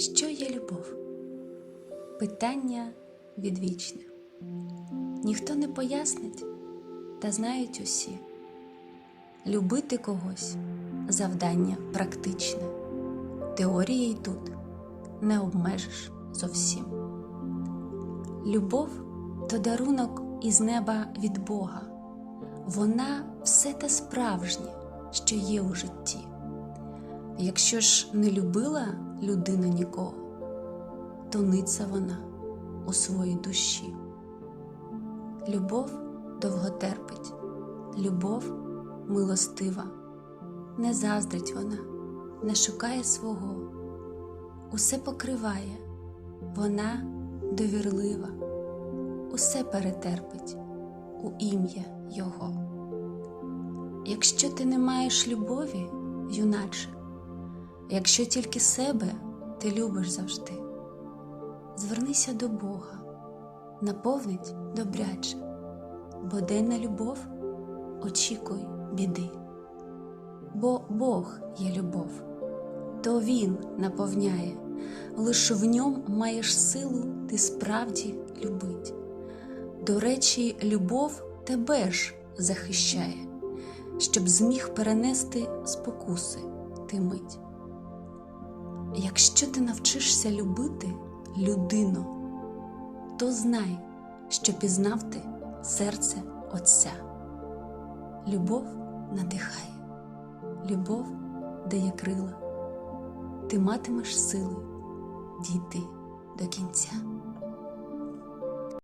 Що є любов? Питання відвічне. Ніхто не пояснить, та знають усі. Любити когось завдання практичне. Теорією тут не обмежиш зовсім. Любов то дарунок із неба від Бога. Вона все те справжнє, що є у житті. Якщо ж не любила людина нікого, то ниться вона у своїй душі. Любов довго терпить, любов милостива, не заздрить вона, не шукає свого, усе покриває, вона довірлива, усе перетерпить у ім'я Його. Якщо ти не маєш любові, юначе, якщо тільки себе ти любиш завжди, звернися до Бога, наповнить добряче, бо денна любов очікуй біди. Бо Бог є любов, то Він наповняє, лиш в ньому маєш силу ти справді любить. До речі, любов тебе ж захищає, щоб зміг перенести спокуси ти мить. Якщо ти навчишся любити людину, то знай, що пізнав ти серце Отця. Любов надихає, любов дає крила, ти матимеш сили дійти до кінця.